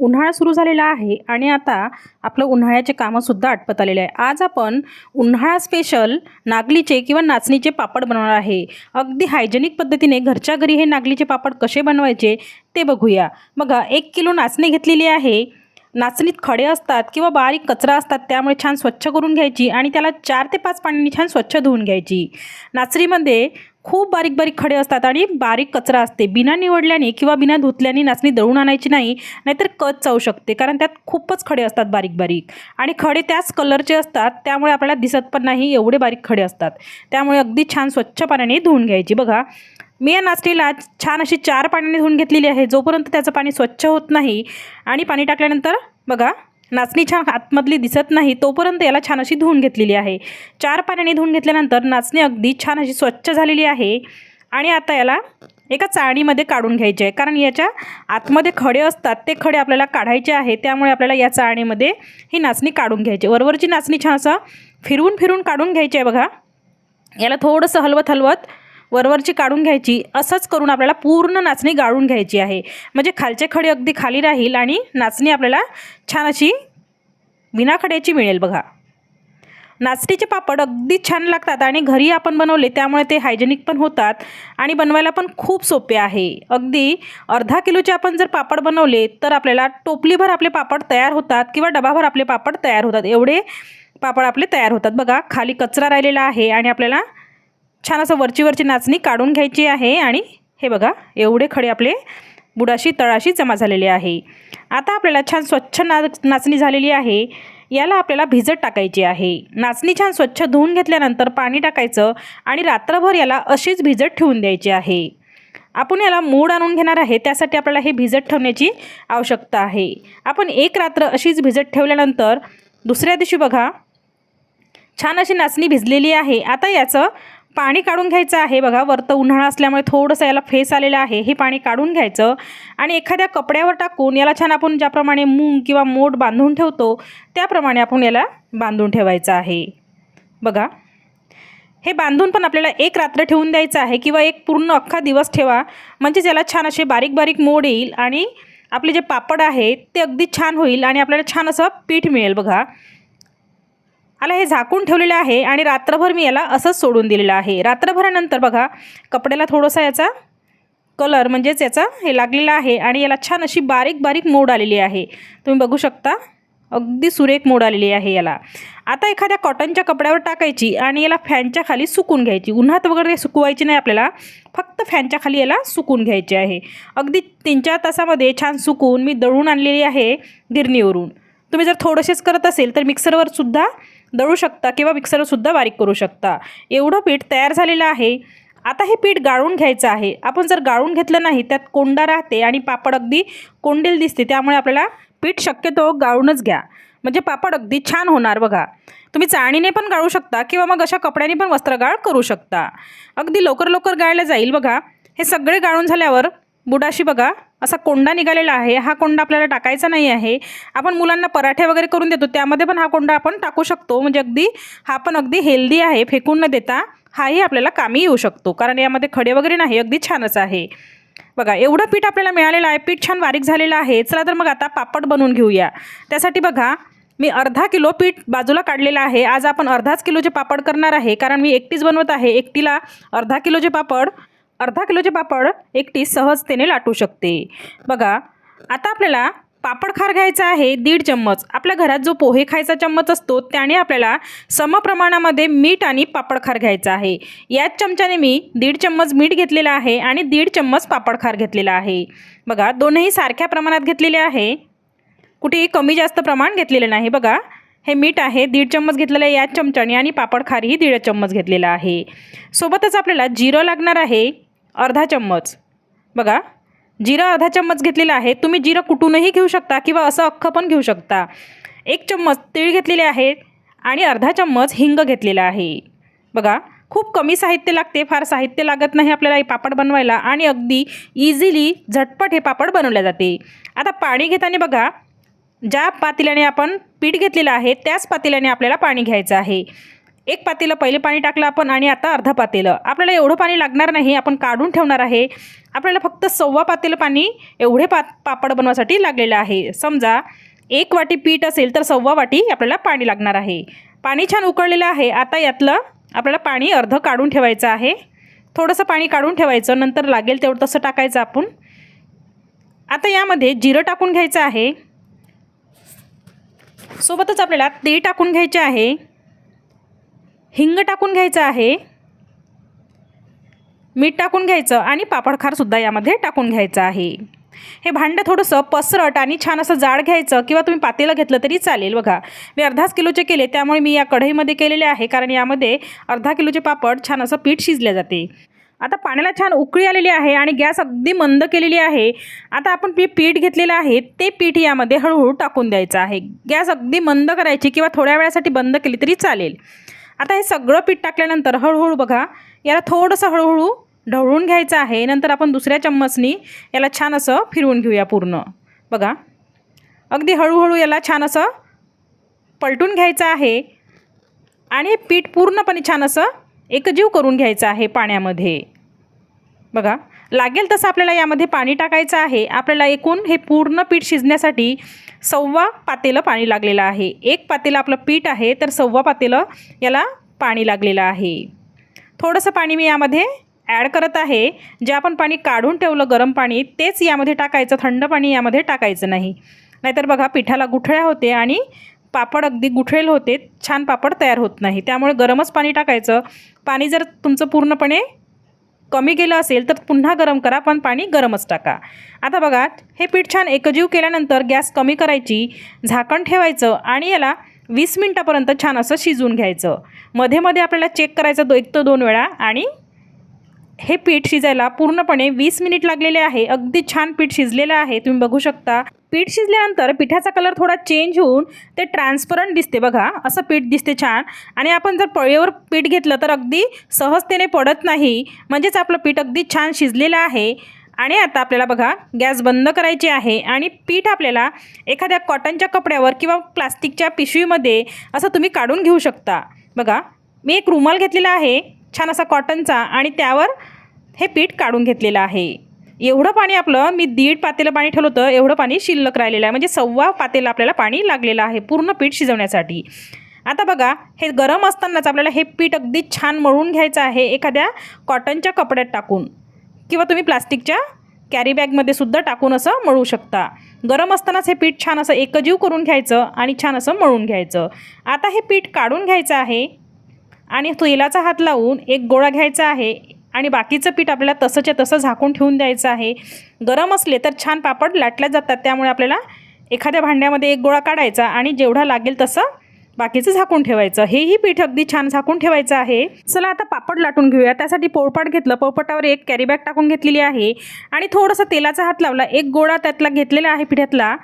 उन्हाळा सुरू झालेला आहे आणि आता आपलं उन्हाळ्याचे कामंसुद्धा आटपत आलेले आहे. आज आपण उन्हाळा स्पेशल नागलीचे किंवा नाचणीचे पापड बनवणार आहे. अगदी हायजेनिक पद्धतीने घरच्या घरी हे नागलीचे पापड कसे बनवायचे ते बघूया. बघा एक किलो नाचणी घेतलेली आहे. नाचणीत खडे असतात किंवा बारीक कचरा असतात त्यामुळे छान स्वच्छ करून घ्यायची आणि त्याला चार ते पाच पाण्याने छान स्वच्छ धुवून घ्यायची. नाचणीमध्ये खूप बारीक बारीक खडे असतात आणि बारीक कचरा असते. बिना निवडल्याने किंवा बिना धुतल्याने नाचणी दळून आणायची नाही नाहीतर कच चावू शकते. कारण त्यात खूपच खडे असतात बारीक बारीक. आणि खडे त्याच कलरचे असतात त्यामुळे आपल्याला दिसत पण नाही एवढे बारीक खडे असतात. त्यामुळे अगदी छान स्वच्छ पाण्याने धुवून घ्यायची. बघा मी या नाचणीला छान अशी चार पाण्याने धुवून घेतलेली आहे. जोपर्यंत त्याचं पाणी स्वच्छ होत नाही आणि पाणी टाकल्यानंतर बघा नाचणी छान आतमधली दिसत नाही तोपर्यंत याला छान अशी धुवून घेतलेली आहे. चार पाण्याने धुवून घेतल्यानंतर नाचणी अगदी छान अशी स्वच्छ झालेली आहे आणि आता याला एका चाळणीमध्ये काढून घ्यायचे आहे. कारण याच्या आतमध्ये खडे असतात ते खडे आपल्याला काढायचे आहे त्यामुळे आपल्याला या चाळणीमध्ये ही नाचणी काढून घ्यायची वरवरची नाचणी छान असं फिरवून फिरून काढून घ्यायची आहे बघा. याला थोडंसं हलवत हलवत वरवरची काढून घ्यायची. असंच करून आपल्याला पूर्ण नाचणी गाळून घ्यायची आहे. म्हणजे खालचे खडे अगदी खाली राहील आणि नाचणी आपल्याला छान अशी विनाखड्याची मिळेल बघा. नाचणीचे पापड अगदी छान लागतात आणि घरी आपण बनवले त्यामुळे ते हायजेनिक पण होतात आणि बनवायला पण खूप सोपे आहे. अगदी अर्धा किलोचे आपण जर पापड बनवले तर आपल्याला टोपलीभर आपले पापड तयार होतात किंवा डबाभर आपले पापड तयार होतात. एवढे पापड आपले तयार होतात. बघा खाली कचरा राहिलेला आहे आणि आपल्याला छान असं वरची वरची नाचणी काढून घ्यायची आहे आणि हे बघा एवढे खडे आपले बुडाशी तळाशी जमा झालेले आहे. आता आपल्याला छान स्वच्छ ना नाचणी झालेली आहे. याला आपल्याला भिजत टाकायची आहे. नाचणी छान स्वच्छ धुवून घेतल्यानंतर पाणी टाकायचं आणि रात्रभर याला अशीच भिजत ठेवून द्यायची आहे. आपण याला मूड आणून घेणार आहे त्यासाठी आपल्याला हे भिजत ठेवण्याची आवश्यकता आहे. आपण एक रात्र अशीच भिजत ठेवल्यानंतर दुसऱ्या दिवशी बघा छान अशी नाचणी भिजलेली आहे. आता याचं पाणी काढून घ्यायचं आहे. बघा वरतं उन्हाळा असल्यामुळे थोडंसं याला फेस आलेलं आहे. हे पाणी काढून घ्यायचं आणि एखाद्या कपड्यावर टाकून याला छान आपण ज्याप्रमाणे मूंग किंवा मोठ बांधून ठेवतो त्याप्रमाणे आपण याला बांधून ठेवायचं आहे. बघा हे बांधून पण आपल्याला एक रात्र ठेवून द्यायचं आहे किंवा एक पूर्ण अख्खा दिवस ठेवा. म्हणजे याला छान असे बारीक बारीक मोड येईल आणि आपले जे पापड आहेत ते अगदी छान होईल आणि आपल्याला छान असं पीठ मिळेल. बघा आला हे झाकून ठेवलेलं आहे आणि रात्रभर मी याला असंच सोडून दिलेलं आहे. रात्रभरानंतर बघा कपड्याला थोडंसा याचा कलर म्हणजेच याचा हे लागलेला आहे आणि याला छान अशी बारीक बारीक मोड आलेली आहे. तुम्ही बघू शकता अगदी सुरेख मोड आलेली आहे याला. आता एखाद्या कॉटनच्या कपड्यावर टाकायची आणि याला फॅनच्या खाली सुकून घ्यायची. उन्हात वगैरे सुकवायची नाही आपल्याला फक्त फॅनच्या खाली याला सुकून घ्यायचे आहे. अगदी तीन चार तासामध्ये छान सुकून मी दळून आणलेली आहे गिरणीवरून. तुम्ही जर थोडेसेच करत असेल तर मिक्सरवर सुद्धा दळू शकता किंवा मिक्सरसुद्धा बारीक करू शकता. एवढं पीठ तयार झालेलं आहे. आता हे पीठ गाळून घ्यायचं आहे. आपण जर गाळून घेतलं नाही त्यात कोंडा राहते आणि पापड अगदी कोंडेल दिसते त्यामुळे आपल्याला पीठ शक्यतो गाळूनच घ्या. म्हणजे पापड अगदी छान होणार बघा. तुम्ही चाळणीने पण गाळू शकता किंवा मग अशा कपड्याने पण वस्त्रगाळ करू शकता. अगदी लवकर लवकर गाळलं जाईल बघा. हे सगळे गाळून झाल्यावर बुडाशी बघा. असा कोंडा निघालेला आहे. हा कोंडा आपल्याला टाकायचा नाही आहे. आपण मुलांना पराठे वगैरे करून देतो. त्यामध्ये पण हा कोंडा आपण टाकू शकतो. म्हणजे अगदी हा पण अगदी हेल्दी आहे. फेकून न देता हाही आपल्याला कामी येऊ शकतो. कारण यामध्ये खडे वगैरे नाही. अगदी छानच आहे. बघा एवढं पीठ आपल्याला मिळालेलं आहे. पीठ छान बारीक झालेलं आहे. चला तर मग आता पापड बनवून घेऊया. त्यासाठी बघा मी अर्धा किलो पीठ बाजूला काढलेलं आहे. आज आपण अर्धाच किलोचे पापड करणार आहे. कारण मी एकटीच बनवत आहे. एकटीला अर्धा किलोचे पापड अर्धा किलोचे पापड एकटी सहजतेने लाटू शकते. बघा आता आपल्याला पापड खार घ्यायचा आहे दीड चम्मच. आपल्या घरात जो पोहे खायचा चम्मच असतो त्याने आपल्याला समप्रमाणामध्ये मीठ आणि पापड खार घ्यायचा आहे. याच चमच्याने मी दीड चम्मच मीठ घेतलेलं आहे आणि दीड चम्मच पापड खार घेतलेला आहे. बघा दोनही सारख्या प्रमाणात घेतलेले आहे. कुठेही कमी जास्त प्रमाण घेतलेलं नाही. बघा हे मीठ आहे दीड चम्मच घेतलेलं आहे याच चमच्याने आणि पापड खारही दीड चम्मच घेतलेला आहे. सोबतच आपल्याला जिरं लागणार आहे. अर्धा चम्मच. बघा जिरं अर्धा चम्मच घेतलेलं आहे. तुम्ही जिरं कुटूनही घेऊ शकता किंवा असं अख्खं पण घेऊ शकता. एक चम्मच तीळ घेतलेले आहे आणि अर्धा चम्मच हिंग घेतलेला आहे. बघा खूप कमी साहित्य लागते. फार साहित्य लागत नाही आपल्याला हे पापड बनवायला आणि अगदी इझिली झटपट हे पापड बनवले जाते. आता पाणी घेताना बघा ज्या पातेल्याने आपण पीठ घेतलेलं आहे त्याच पातेल्याने आपल्याला पाणी घ्यायचं आहे. एक पातेलं पहिले पाणी टाकलं आपण आणि आता अर्धा पातेलं. आपल्याला एवढं पाणी लागणार नाही आपण काढून ठेवणार आहे. आपल्याला फक्त सव्वा पातेलं पाणी एवढे पा पापड बनवासाठी लागलेलं आहे. समजा एक वाटी पीठ असेल तर सव्वा वाटी आपल्याला पाणी लागणार आहे. पाणी छान उकळलेलं आहे. आता यातलं आपल्याला पाणी अर्धं काढून ठेवायचं आहे. थोडंसं पाणी काढून ठेवायचं. नंतर लागेल तेवढं तसं टाकायचं आपण. आता यामध्ये जिरं टाकून घ्यायचं आहे. सोबतच आपल्याला ते टाकून घ्यायचे आहे. हिंग टाकून घ्यायचं आहे. मीठ टाकून घ्यायचं आणि पापडखारसुद्धा यामध्ये टाकून घ्यायचं आहे. हे भांडं थोडंसं पसरट आणि छान असं जाड घ्यायचं किंवा तुम्ही पातेलं घेतलं तरी चालेल बघा. मी अर्धाच किलोचे केले त्यामुळे मी या कढईमध्ये केलेले आहे कारण यामध्ये अर्धा किलोचे पापड छान असं पीठ शिजले जाते. आता पाण्याला छान उकळी आलेली आहे आणि गॅस अगदी मंद केलेली आहे. आता आपण पी पीठ घेतलेलं आहे ते पीठ यामध्ये हळूहळू टाकून द्यायचं आहे. गॅस अगदी मंद करायची किंवा थोड्या वेळासाठी बंद केली तरी चालेल. आता हे सगळं पीठ टाकल्यानंतर हळूहळू बघा याला थोडंसं हळूहळू ढवळून घ्यायचं आहे. नंतर आपण दुसऱ्या चम्मचनी याला छान असं फिरवून घेऊया पूर्ण. बघा अगदी हळूहळू याला छान असं पलटून घ्यायचं आहे आणि पीठ पूर्णपणे छान असं एकजीव करून घ्यायचं आहे पाण्यामध्ये. बघा लागेल तसं आपल्याला यामध्ये पाणी टाकायचं आहे. आपल्याला एकूण हे पूर्ण पीठ शिजण्यासाठी सव्वा पातेलं पाणी लागलेलं आहे. एक पातेलं आपलं पीठ आहे तर सव्वा पातेलं याला पाणी लागलेलं आहे. थोडंसं पाणी मी यामध्ये ॲड करत आहे. जे आपण पाणी काढून ठेवलं गरम पाणी तेच यामध्ये टाकायचं. थंड पाणी यामध्ये टाकायचं नाही. नाहीतर बघा पिठाला गुठळ्या होते आणि पापड अगदी गुठळेल होते. छान पापड तयार होत नाही. त्यामुळे गरमच पाणी टाकायचं. पाणी जर तुमचं पूर्णपणे कमी गेलं असेल तर पुन्हा गरम करा पण पाणी गरमच टाका. आता बघा हे पीठ छान एकजीव केल्यानंतर गॅस कमी करायची झाकण ठेवायचं आणि याला वीस मिनटापर्यंत छान असं शिजवून घ्यायचं. मध्ये मध्ये आपल्याला चेक करायचं दो एक तो दोन वेळा आणि हे पीठ शिजायला पूर्णपणे वीस मिनिट लागलेले आहे. अगदी छान पीठ शिजलेलं आहे. तुम्ही बघू शकता. पीठ शिजल्यानंतर पिठाचा कलर थोडा चेंज होऊन ते ट्रान्सपरंट दिसते बघा. असं पीठ दिसते छान. आणि आपण जर पळीवर पीठ घेतलं तर अगदी सहजतेने पडत नाही. म्हणजेच आपलं पीठ अगदी छान शिजलेलं आहे. आणि आता आपल्याला बघा गॅस बंद करायची आहे. आणि पीठ आपल्याला एखाद्या कॉटनच्या कपड्यावर किंवा प्लास्टिकच्या पिशवीमध्ये असं तुम्ही काढून घेऊ शकता. बघा मी एक रुमाल घेतलेला आहे. छान असा कॉटनचा आणि त्यावर हे पीठ काढून घेतलेलं आहे. एवढं पाणी आपलं मी दीड पातेलं पाणी ठेवलं होतं एवढं पाणी शिल्लक राहिलेलं आहे. म्हणजे सव्वा पातेलं आपल्याला पाणी लागलेलं आहे पूर्ण पीठ शिजवण्यासाठी. आता बघा हे गरम असतानाच आपल्याला हे पीठ अगदी छान मळून घ्यायचं आहे एखाद्या कॉटनच्या कपड्यात टाकून. किंवा तुम्ही प्लास्टिकच्या कॅरी बॅगमध्ये सुद्धा टाकून असं मळू शकता. गरम असतानाच हे पीठ छान असं एकजीव करून घ्यायचं आणि छान असं मळून घ्यायचं. आता हे पीठ काढून घ्यायचं आहे आणि तेलाचा हात लावून एक गोळा घ्यायचा आहे. आणि बाकीचं पीठ आपल्याला तसंच्या तसं झाकून ठेवून द्यायचं आहे. गरम असले तर छान पापड लाटल्या जातात. त्यामुळे आपल्याला एखाद्या भांड्यामध्ये एक गोळा काढायचा आणि जेवढा लागेल तसं बाकीचं झाकून ठेवायचं. हेही पीठ अगदी छान झाकून ठेवायचं आहे. चला आता पापड लाटून घेऊया. त्यासाठी पोळपाट घेतलं. पोळपाटावर एक कॅरी बॅग टाकून घेतलेली आहे. आणि थोडंसं तेलाचा हात लावला. एक गोळा त्यातला घेतलेला आहे पिठातला.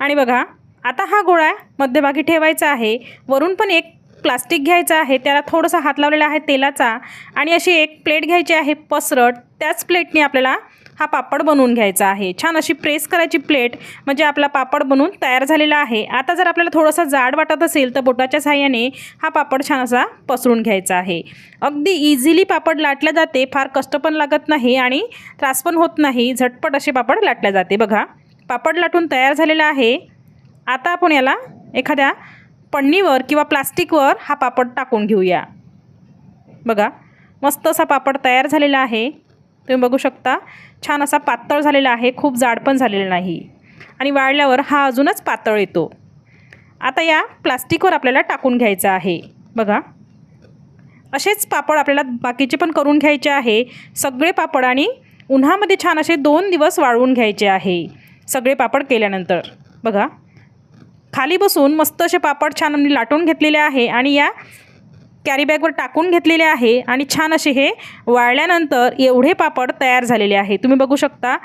आणि बघा आता हा गोळा मध्यभागी ठेवायचा आहे. वरून पण एक प्लास्टिक घ्यायचं आहे त्याला थोडंसं हात लावलेला आहे तेलाचा आणि अशी एक प्लेट घ्यायची आहे पसरट त्याच प्लेटने आपल्याला हा पापड बनवून घ्यायचा आहे. छान अशी प्रेस करायची प्लेट म्हणजे आपला पापड बनवून तयार झालेला आहे. आता जर आपल्याला थोडंसं जाड वाटत असेल तर बोटाच्या साह्याने हा पापड छान असा पसरून घ्यायचा आहे. अगदी इझिली पापड लाटल्या जाते फार कष्ट पण लागत नाही आणि त्रास पण होत नाही. झटपट असे पापड लाटल्या जाते. बघा पापड लाटून तयार झालेला आहे. आता आपण याला एखाद्या पन्नीवर किंवा प्लास्टिकवर हा पापड टाकून घेऊया. बघा मस्त असा पापड तयार झालेला आहे. तुम्ही बघू शकता छान असा पातळ झालेला आहे खूप जाड पण झालेला नाही. आणि वाळल्यावर हा अजूनच पातळ येतो. आता या प्लास्टिकवर आपल्याला टाकून घ्यायचा आहे. बघा. असेच पापड आपल्याला बाकीचे पण करून घ्यायचे आहे. सगळे पापड आणि उन्हामध्ये छान असे दोन दिवस वाळवून घ्यायचे आहे. सगळे पापड केल्यानंतर. बघा. खाली बसून मस्त असे पापड छान आम्ही लाटून घेतलेले आहे आणि या कॅरीबॅगवर टाकून घेतलेले आहे आणि छान असे हे वाळल्यानंतर एवढे पापड तयार झालेले आहे. तुम्ही बघू शकता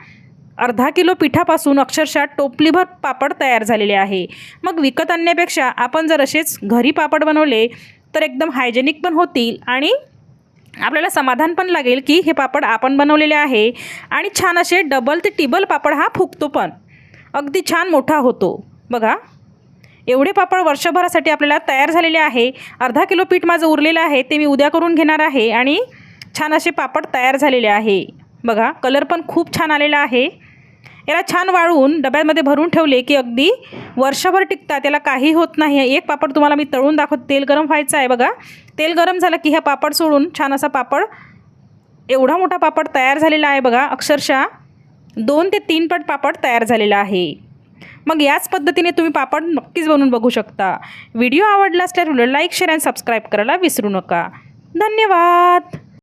अर्धा किलो पिठापासून अक्षरशः टोपलीभर पापड तयार झालेले आहे. मग विकत आणण्यापेक्षा आपण जर असेच घरी पापड बनवले तर एकदम हायजेनिक पण होतील आणि आपल्याला समाधान पण लागेल की हे पापड आपण बनवलेले आहे आणि छान असे डबल ते टिबल पापड हा फुगतो पण. अगदी छान मोठा होतो. बघा. एवढे पापड वर्षभरासाठी आपल्याला तयार झालेले आहे. अर्धा किलो पीठ माझं उरलेलं आहे ते मी उद्या करून घेणार आहे आणि छान असे पापड तयार झालेले आहे. बघा कलर पण खूप छान आलेला आहे. याला छान वाळून डब्यामध्ये भरून ठेवले की अगदी वर्षभर टिकतात. त्याला काही होत नाही. एक पापड तुम्हाला मी तळून दाखवत. तेल गरम व्हायचं आहे बघा. तेल गरम झालं की ह्या पापड सोडून छान असा पापड एवढा मोठा पापड तयार झालेला आहे बघा. अक्षरशः दोन ते तीन पट पापड तयार झालेला आहे. मग याच पद्धतीने तुम्ही पापड नक्कीच बनवून बघू शकता. व्हिडिओ आवडला असल्यास लाईक शेअर आणि सबस्क्राईब करायला विसरू नका. धन्यवाद!